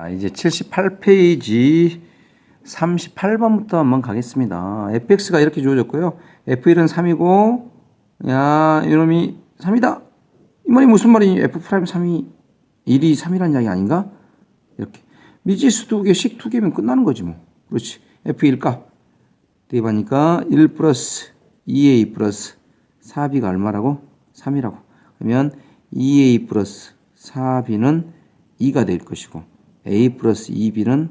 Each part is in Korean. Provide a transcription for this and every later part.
아, 이제 78페이지 38번부터 한번 가겠습니다. fx가 이렇게 주어졌고요. f1은 3이고, 야, 이놈이 3이다. 이 말이 무슨 말이니? f 프라임 3이 1이 3이라는 이야기 아닌가? 이렇게. 미지수 두 개, 식 두 개면 끝나는 거지 뭐. 그렇지. f1 값. 대입하니까 1 플러스 2a 플러스 4b가 얼마라고? 3이라고. 그러면 2a 플러스 4b는 2가 될 것이고 a 플러스 2b는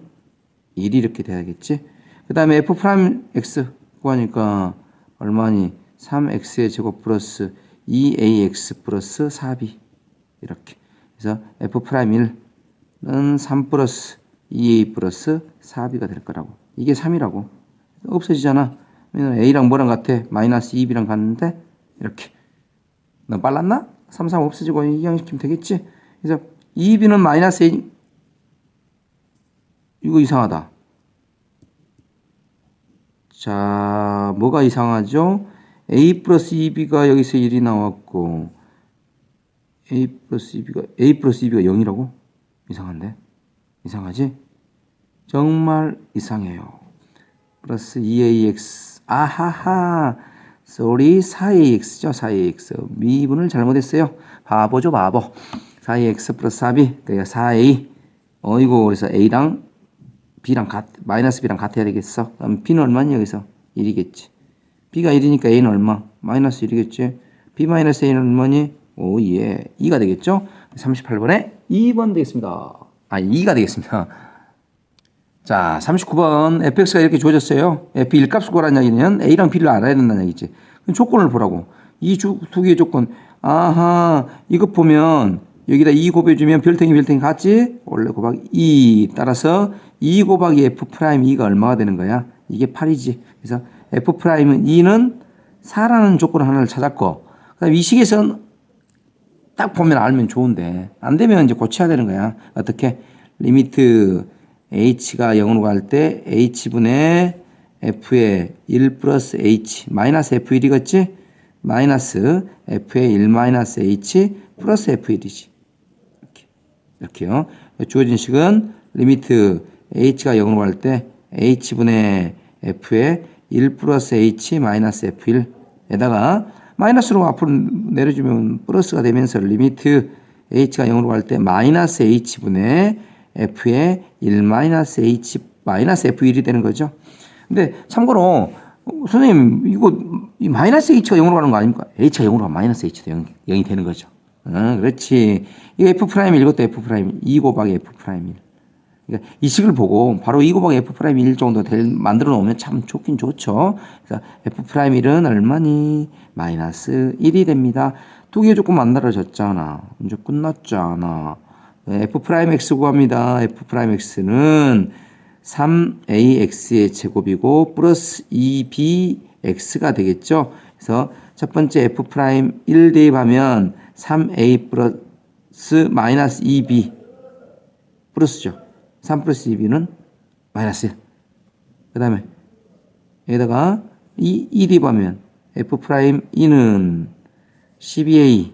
1이 이렇게 돼야겠지. 그 다음에 f 프라임 x 구하니까 얼마니? 3x의 제곱 플러스 2ax 플러스 4b 이렇게. 그래서 f 프라임 1은 3 플러스 2a 플러스 4b가 될 거라고. 이게 3이라고. 없어지잖아. a랑 뭐랑 같아? 마이너스 2b랑 같는데 이렇게. 너 빨랐나? 3, 3 없어지고 이항시키면 되겠지? 그래서 2b는 마이너스 1 이거 이상하다. 자, 뭐가 이상하죠? a 플러스 2b가 여기서 1이 나왔고 a 플러스 2b가 a 플러스 2b가 0이라고? 이상한데? 이상하지? 정말 이상해요. 플러스 2ax 아하하 sorry 4ax죠 4ax 미분을 잘못했어요 바보죠 바보 4ax 플러스 4b 그러니까 4a 어이고 그래서 a랑 b랑 같 마이너스 b랑 같아야 되겠어? 그럼 b는 얼마니 여기서? 1이겠지. B가 1이니까 a는 얼마? 마이너스 1이겠지. B 마이너스 a는 얼마니? 오 예. 2가 되겠죠? 38번에 2번 되겠습니다. 아 2가 되겠습니다. 자, 39번 fx가 이렇게 주어졌어요. f 1값을 구하라는 이야기는 a랑 b를 알아야 된다는 얘기지. 조건을 보라고. 이 두 개의 조건. 아하, 이것 보면 여기다 2 곱해주면 별탱이 별탱이 같지? 원래 곱하기 2. 따라서 2 곱하기 f 프라임 2가 얼마가 되는 거야? 이게 8이지. 그래서 f 프라임은 2는 4라는 조건 하나를 찾았고, 그 다음에 이 식에서는 딱 보면 알면 좋은데, 안 되면 이제 고쳐야 되는 거야. 어떻게? 리미트 h가 0으로 갈 때 h분의 f의 1 플러스 h 마이너스 f1이겠지? 마이너스 f의 1 마이너스 h 플러스 f1이지. 이렇게. 이렇게요. 주어진 식은 리미트 h가 0으로 갈 때 h분의 f의 1 플러스 h 마이너스 f1에다가 마이너스로 앞으로 내려주면 플러스가 되면서 리미트 h가 0으로 갈 때 마이너스 h분의 f의 1-h 마이너스 f1이 되는 거죠. 근데 참고로 선생님 이거 이 마이너스 h가 0으로 가는 거 아닙니까? h가 0으로 가면 마이너스 h도 0, 0이 되는 거죠. 어, 그렇지. 이거 f 프라임 이것도 f 프라임 2 곱하기 f 프라임 1. 그러니까 이 식을 보고 바로 2 곱하기 f 프라임 1 정도 될, 만들어 놓으면 참 좋긴 좋죠. 그래서 f 프라임 1은 얼마니? 마이너스 1이 됩니다. 두 개 조금 만들어졌잖아. 이제 끝났잖아. f 프라임 x 구합니다. f 프라임 x는 3ax의 제곱이고 플러스 2bx가 되겠죠. 그래서 첫 번째 f 프라임 1 대입하면 3a 플러스 마이너스 2b 플러스죠. 3 플러스 2b는 마이너스 1. 그 다음에 여기다가 2, 2 대입하면 f 프라임 2는 12a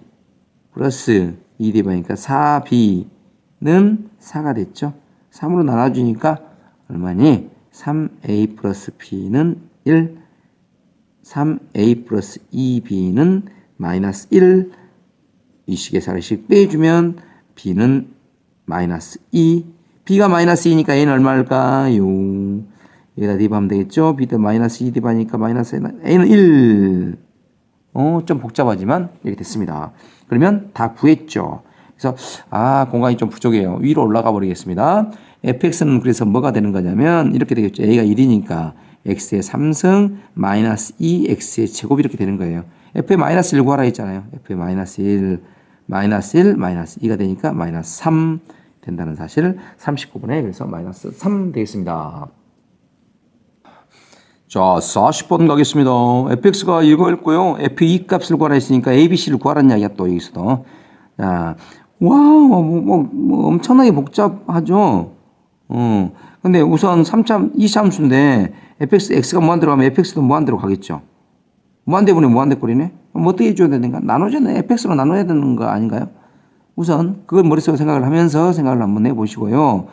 플러스 2 대입하니까 4b 는 4가 됐죠. 3으로 나눠주니까 얼마니? 3a 플러스 b는 1, 3a 플러스 2b는 마이너스 1, 이 살씩 빼주면 b는 마이너스 2, b가 마이너스 2니까 a는 얼마일까요? 여기다 대입하면 되겠죠? b도 마이너스 2 대입하니까 마이너스 a는 1. 어, 좀 복잡하지만 이렇게 됐습니다. 그러면 다 구했죠. 그래서 아 공간이 좀 부족해요. 위로 올라가 버리겠습니다. fx는 그래서 뭐가 되는 거냐면 이렇게 되겠죠. a가 1이니까 x의 3승 마이너스 2x의 제곱 이렇게 되는 거예요. f의 마이너스 1 구하라 했잖아요. f의 마이너스 1 마이너스 1 마이너스 2가 되니까 마이너스 3 된다는 사실 39번에 그래서 마이너스 3 되겠습니다. 자, 40번 가겠습니다. fx가 이거였고요. f2 값을 구하라 했으니까 abc를 구하라는 이야기야 또 여기서도. 자, 와우, 뭐, 뭐, 뭐 엄청나게 복잡하죠. 어. 근데 우선 3참, 2참수인데 fx, x가 무한대로 가면 fx도 무한대로 가겠죠. 무한대분의 무한대 꼴이네? 뭐 어떻게 해줘야 되는가? 나눠줘야 돼. fx로 나눠야 되는 거 아닌가요? 우선 그걸 머릿속에 생각을 하면서 생각을 한번 해보시고요.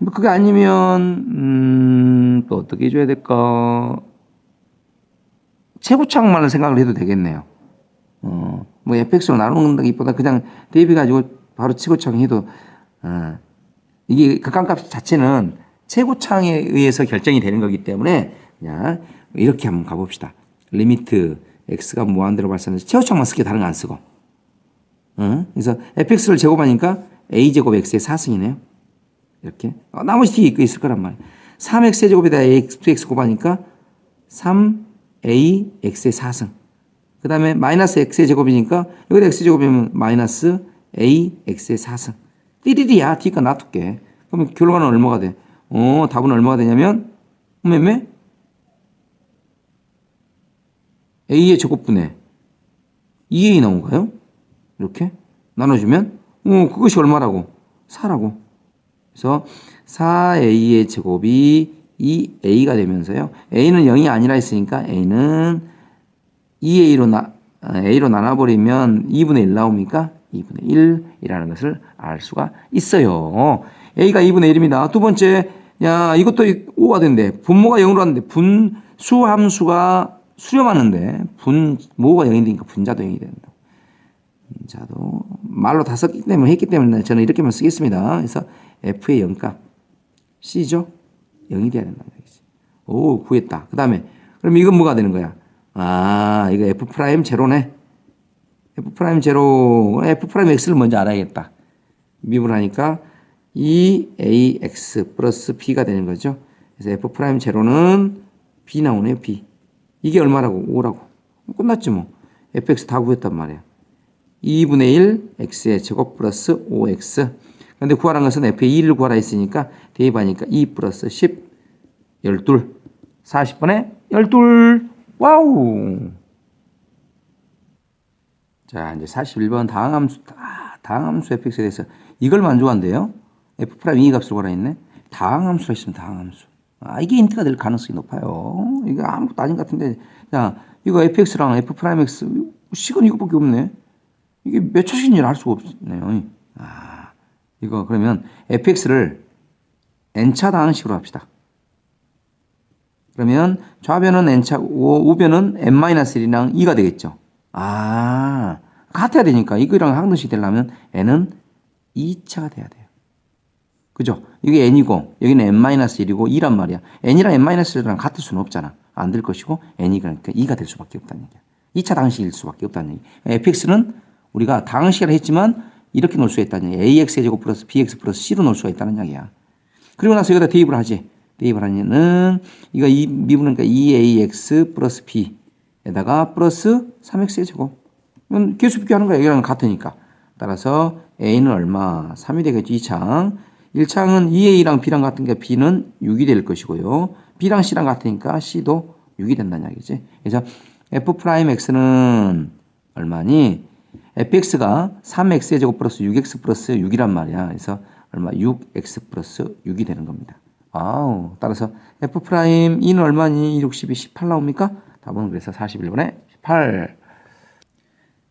뭐 그게 아니면 음, 또 어떻게 해줘야 될까? 최고창만을 생각을 해도 되겠네요. 어, 뭐 FX로 나눈다기보다 그냥 대입해 가지고 바로 최고창 해도 어, 이게 극한값 자체는 최고창에 의해서 결정이 되는 거기 때문에 그냥 이렇게 한번 가봅시다. 리미트 x가 무한대로 발산해서 최고창만 쓰게 다른 거 안 쓰고. 어? 그래서 fx를 제곱하니까 a 제곱 x의 4승이네요. 이렇게. 어, 나머지 뒤에 있을 거란 말이에요. 3x의 제곱에다 x 곱하니까 3a x의 4승. 그 다음에 마이너스 x의 제곱이니까 여기다 x 제곱이면 마이너스 a x의 4승. 띠리리야 뒤가 놔둘게. 그러면 결과는 얼마가 돼? 어 답은 얼마가 되냐면 매매 a의 제곱분의 2a 나온가요? 이렇게 나눠주면 어 그것이 얼마라고? 4라고. 그래서 4a의 제곱이 2a가 되면서요. a는 0이 아니라 했으니까 a는 2a로 나 a로 나눠버리면 2분의 1 나옵니까? 2분의 1이라는 것을 알 수가 있어요. a가 2분의 1입니다. 두 번째, 야 이것도 5가 된대. 분모가 0으로 하는데 분수 함수가 수렴하는데 분모가 0이 되니까 분자도 0이 된다. 분자도 말로 다 썼기 때문에 했기 때문에 저는 이렇게만 쓰겠습니다. 그래서 f의 0값 c죠? 0이 돼야 된다는 얘기지. 오 구했다. 그 다음에 그럼 이건 뭐가 되는 거야? 아 이거 f 프라임 제로네. F 프라임 제로 f 프라임 x를 먼저 알아야겠다. 미분하니까 2ax 플러스 b가 되는 거죠. 그래서 f 프라임 제로는 b 나오네요. b. 이게 얼마라고? 5라고. 끝났지 뭐. fx 다 구했단 말이야. 2분의 1 x의 제곱 플러스 5x. 근데 구하라는 것은 f의 2를 구하라 했으니까 대입하니까 2 플러스 10, 12. 40분의 12. 와우. 자, 이제 41번 다항함수, 다항함수 fx에 대해서 이걸 만족한대요. f 프라임 2 값을 구하라 했네. 다항함수라 했으면 다항함수. 아, 이게 인트가 될 가능성이 높아요. 이거 아무것도 아닌 것 같은데. 자, 이거 fx랑 f 프라임 x, 식은 이거밖에 없네. 이게 몇 차식인지 알 수가 없네요. 아, 이거 그러면 fx를 n차 다항식으로 합시다. 그러면 좌변은 n차, 우변은 n-1이랑 2가 되겠죠. 아, 같아야 되니까 이거랑 항등식 되려면 n은 2차가 돼야 돼요. 그죠? 이게 n이고 여기는 n-1이고 2란 말이야. n이랑 n-1랑 같을 수는 없잖아. 안 될 것이고 n이 그러니까 2가 될 수밖에 없다는 얘기야. 2차 당식일 수밖에 없다는 얘기. fx는 우리가 당식이라 했지만 이렇게 놓을 수가 있다는 얘기야. ax의 제곱 플러스 bx 플러스 c로 놓을 수가 있다는 이야기야. 그리고 나서 여기다 대입을 하지. 대입을 하면은 이거 이 미분이니까 2ax 플러스 b 에다가 플러스 3x의 제곱. 이건 계수 비교 하는 거야. 여기랑 같으니까. 따라서 a는 얼마? 3이 되겠죠. 2창. 1창은 2a랑 b랑 같으니까 b는 6이 될 것이고요. b랑 c랑 같으니까 c도 6이 된다는 이야기지. 그래서 f 프라임 x는 얼마니? fx가 3x의 제곱 플러스 6x 플러스 6이란 말이야. 그래서 얼마? 6x 플러스 6이 되는 겁니다. 아우, 따라서 f 프라임 2는 얼마니? 2, 6, 12, 18 나옵니까? 답은 그래서 41번에 18.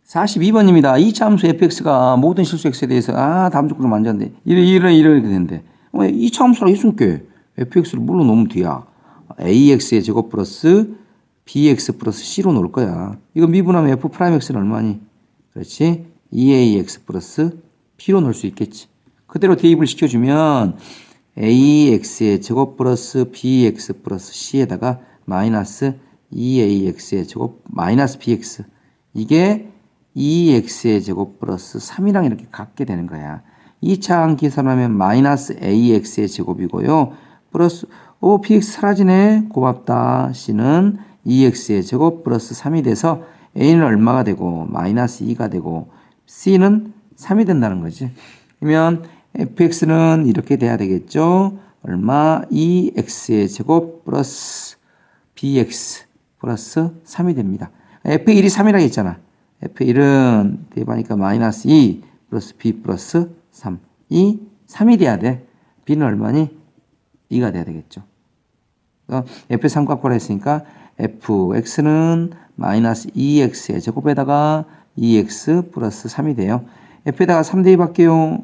42번입니다. 이 차함수 fx가 모든 실수 x에 대해서 아 다음 조건을 만졌는데 이래 이래 이렇게 되는데 이 차함수라 했으니까 fx를 물로 놓으면 뒤야 ax의 제곱 플러스 bx 플러스 c로 놓을 거야. 이거 미분하면 f 프라임 x는 얼마니? 그렇지? 2ax 플러스 p로 놓을 수 있겠지. 그대로 대입을 시켜주면 ax의 제곱 플러스 bx 플러스 c에다가 마이너스 2ax의 제곱 마이너스 bx 이게 2x의 제곱 플러스 3이랑 이렇게 같게 되는 거야. 2차항 계산하면 마이너스 ax의 제곱이고요. 플러스 오 bx 사라지네. 고맙다. c는 2x의 제곱 플러스 3이 돼서 a는 얼마가 되고 마이너스 2가 되고 c는 3이 된다는 거지. 그러면 fx는 이렇게 돼야 되겠죠. 얼마? 2x의 제곱 플러스 bx 플러스 3이 됩니다. f1이 3이라고 했잖아. F1은 대입하니까 마이너스 2 플러스 B 플러스 3. 이 3이 돼야 돼. B는 얼마니? 2가 돼야 되겠죠. F 3값 했으니까 fx는 마이너스 2x의 제곱에다가 2x 플러스 3이 돼요. f에다가 3 대입할게요.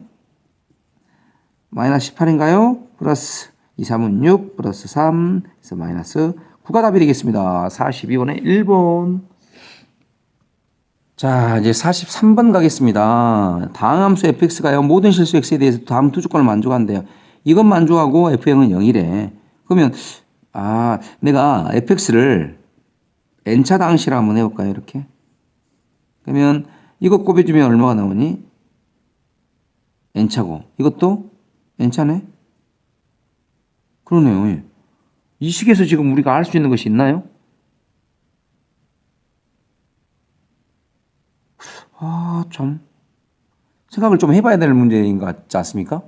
마이너스 18인가요? 플러스 2, 3은 6, 플러스 3, 그래서 마이너스 9가 답이 되겠습니다. 42번에 1번. 자, 이제 43번 가겠습니다. 다음 함수 fx가요. 모든 실수 x에 대해서 다음 두 조건을 만족한대요. 이것 만족하고 f형은 0이래. 그러면 아, 내가 fx를 n차 당시로 한번 해 볼까요? 이렇게. 그러면 이거 곱해 주면 얼마가 나오니? n차고 이것도 n차네? 그러네요. 예. 이 식에서 지금 우리가 알 수 있는 것이 있나요? 아, 참. 생각을 좀 해봐야 될 문제인 것 같지 않습니까?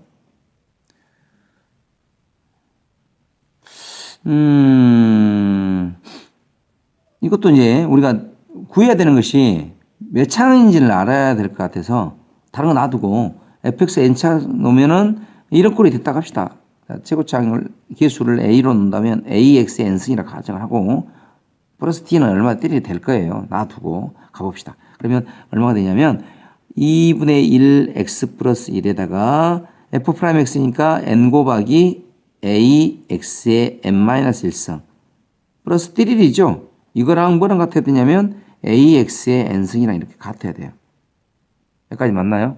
음, 이것도 이제 우리가 구해야 되는 것이 몇 차인지를 알아야 될 것 같아서 다른 거 놔두고 fx n차 놓으면은 이런 꼴이 됐다 합시다. 자, 최고차항을 개수를 a로 놓는다면 ax n승이라 가정을 하고 플러스 t는 얼마 때리게 될 거예요. 놔두고 가봅시다. 그러면 얼마가 되냐면 2분의 1 x 플러스 1에다가 f 프라임 x니까 n 곱하기 a x의 n 마이너스 1승 플러스 1이죠. 이거랑 뭐랑 같아야 되냐면 ax의 n승이랑 이렇게 같아야 돼요. 여기까지 맞나요?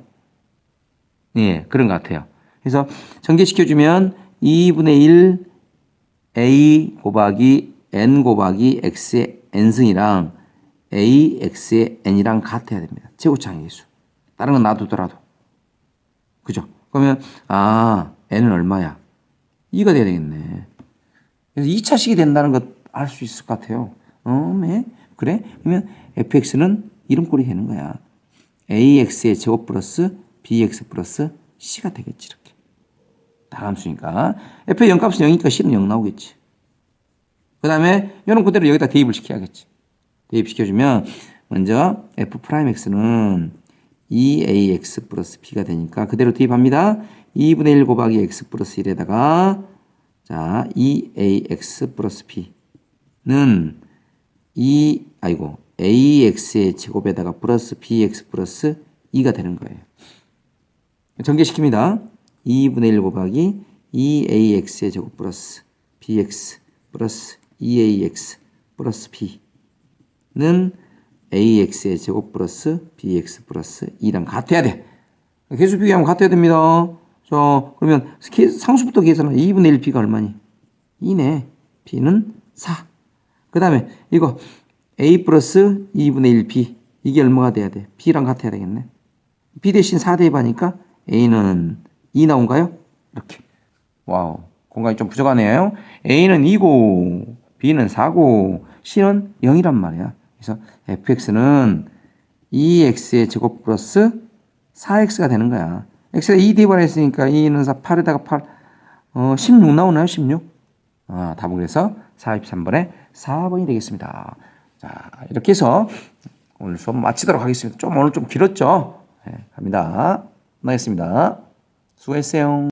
예, 그런 것 같아요. 그래서 전개시켜주면 2분의 1 a 곱하기 n 곱하기 x의 n승이랑 a x의 n이랑 같아야 됩니다. 최고차항 계수. 다른 건 놔두더라도. 그죠? 그러면 아 n은 얼마야? 2가 돼야 되겠네. 그래서 2차식이 된다는 것 알 수 있을 것 같아요. 어, 네. 그래? 그러면 fx는 이런 꼴이 되는 거야. ax의 제곱 플러스 bx 플러스 c가 되겠지 이렇게. 다함수니까 f의 0값은 0이니까 c는 0 나오겠지. 그 다음에 이런 그대로 여기다 대입을 시켜야겠지. 대입시켜주면 먼저 f 프라임 x는 2ax 플러스 b가 되니까 그대로 대입합니다. 2분의 1 곱하기 x 플러스 1에다가 자 2ax 플러스 b는 2 아이고 ax의 제곱에다가 플러스 bx 플러스 2가 되는 거예요. 전개시킵니다. 2분의 1 곱하기 2ax의 제곱 플러스 bx 플러스 2ax 플러스 b는 ax의 제곱 플러스 bx 플러스 2랑 같아야 돼. 계수 비교하면 같아야 됩니다. 자, 그러면 계- 상수부터 계산하면 2분의 1 b가 얼마니? 2네. b는 4. 그 다음에 이거 a 플러스 2분의 1 b 이게 얼마가 돼야 돼? b랑 같아야 되겠네. b 대신 4 대입하니까 a는 2 나온가요? 이렇게. 와우. 공간이 좀 부족하네요. a는 2고 b는 4고 c는 0이란 말이야. 그래서 fx는 2x의 제곱 플러스 4x가 되는 거야. x가 2 대입을 했으니까 2는 4, 8에다가 8, 어, 16 나오나요? 16? 아, 답은 그래서 43번에 4번이 되겠습니다. 자, 이렇게 해서 오늘 수업 마치도록 하겠습니다. 좀 오늘 좀 길었죠? 네, 갑니다. 나겠습니다. 수고했어요.